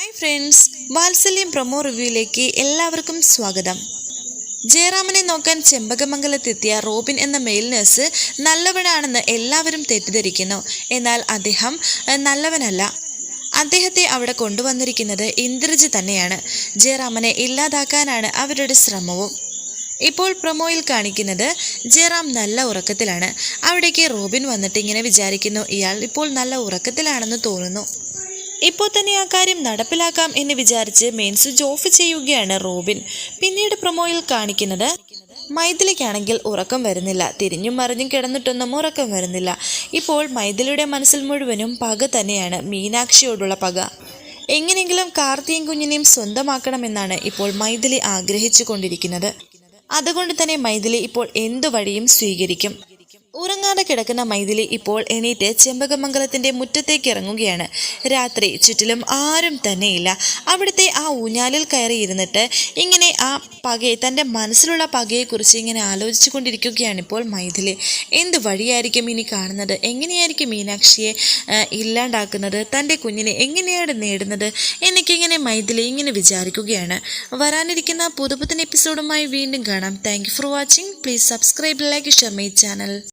Hi friends Vatsalyam promo റിവ്യൂയിലേക്ക് എല്ലാവർക്കും സ്വാഗതം. ജയറാമനെ നോക്കാൻ ചെമ്പകമംഗലത്തെത്തിയ റോബിൻ എന്ന മെയിൽ നഴ്സ് നല്ലവനാണെന്ന് എല്ലാവരും തെറ്റിദ്ധരിക്കുന്നു. എന്നാൽ അദ്ദേഹം നല്ലവനല്ല. അദ്ദേഹത്തെ അവിടെ കൊണ്ടുവന്നിരിക്കുന്നത് ഇന്ദ്രജി തന്നെയാണ്. ജയറാമനെ ഇല്ലാതാക്കാനാണ് അവരുടെ ശ്രമവും. ഇപ്പോൾ പ്രൊമോയിൽ കാണിക്കുന്നത് ജയറാം നല്ല ഉറക്കത്തിലാണ്. അവിടേക്ക് റോബിൻ വന്നിട്ട് ഇങ്ങനെ വിചാരിക്കുന്നു ഇയാൾ ഇപ്പോൾ നല്ല ഉറക്കത്തിലാണെന്ന് തോന്നുന്നു. ഇപ്പോൾ തന്നെ ആ കാര്യം നടപ്പിലാക്കാം എന്ന് വിചാരിച്ച് മെയിൻ സ്വിച്ച് ഓഫ് ചെയ്യുകയാണ് റോബിൻ. പിന്നീട് പ്രൊമോയിൽ കാണിക്കുന്നത് മൈഥിലിക്കാണെങ്കിൽ ഉറക്കം വരുന്നില്ല. തിരിഞ്ഞും മറിഞ്ഞും കിടന്നിട്ടൊന്നും ഉറക്കം വരുന്നില്ല. ഇപ്പോൾ മൈഥിലിയുടെ മനസ്സിൽ മുഴുവനും പക തന്നെയാണ് മീനാക്ഷിയോടുള്ള പക. എങ്ങനെയെങ്കിലും കാർത്തിയും കുഞ്ഞിനെയും സ്വന്തമാക്കണമെന്നാണ് ഇപ്പോൾ മൈഥിലി ആഗ്രഹിച്ചു കൊണ്ടിരിക്കുന്നത് അതുകൊണ്ട് തന്നെ മൈഥിലി ഇപ്പോൾ എന്തു വഴിയും സ്വീകരിക്കും. ഉറങ്ങാതെ കിടക്കുന്ന മൈഥിലി ഇപ്പോൾ എണീറ്റ് ചെമ്പകമംഗലത്തിന്റെ മുറ്റത്തേക്ക് ഇറങ്ങുകയാണ്. രാത്രി ചുറ്റിലും ആരും തന്നെയില്ല. അവിടുത്തെ ആ ഊഞ്ഞാലിൽ കയറി ഇരുന്നിട്ട് ഇങ്ങനെ ആ പകയെ തന്റെ മനസ്സിലുള്ള പകയെക്കുറിച്ച് ഇങ്ങനെ ആലോചിച്ചു കൊണ്ടിരിക്കുകയാണ് ഇപ്പോൾ മൈഥിലി. എന്ത് വഴിയായിരിക്കും ഇനി കാണുന്നത്? എങ്ങനെയായിരിക്കും മീനാക്ഷിയെ ഇല്ലാണ്ടാക്കുന്നത്? തന്റെ കുഞ്ഞിനെ എങ്ങനെയാണ് നേടുന്നത്? എന്നൊക്കെ ഇങ്ങനെ മൈഥിലി ഇങ്ങനെ വിചാരിക്കുകയാണ്. വരാനിരിക്കുന്ന പുതുപുത്തൻ എപ്പിസോഡുമായി വീണ്ടും കാണാം. Thank for watching. Please subscribe like share my channel.